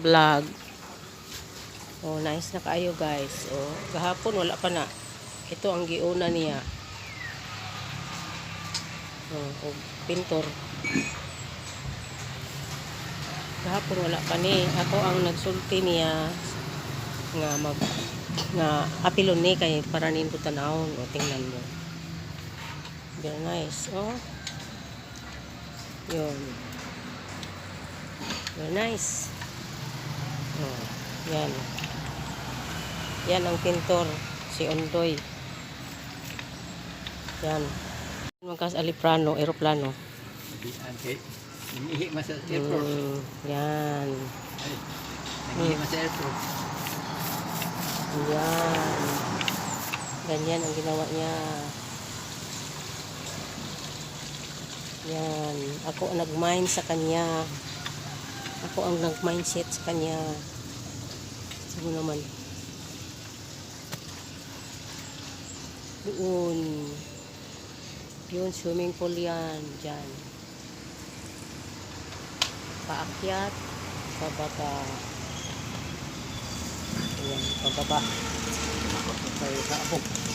vlog. Oh, nice na kayo guys. Oh, gahapon wala pa na. Ito ang giuna niya. Oh, oh pintor. Gahapon wala pa ni. Ako ang nagsulti niya nga mag nga apilon ni kay para nin ko tanawon. O tingnan mo. Very nice. Oh. Yun. Very nice. Oh, yan. Yan ang pintor, si Ondoy. Yan. Magkas aliprano, eroplano. Ante, nangihi mas sa airport. Mm, yan. Nangihi mas sa airport. Yan. Ganyan ang ginawa niya. Yan. Ako ang nag-mind sa kanya. Ako ang nag-mindset sa kanya. Sige naman. Doon. Yun, swimming pool yan. Diyan. Paakyat. Pababa. Ayan, pababa. Sa abok.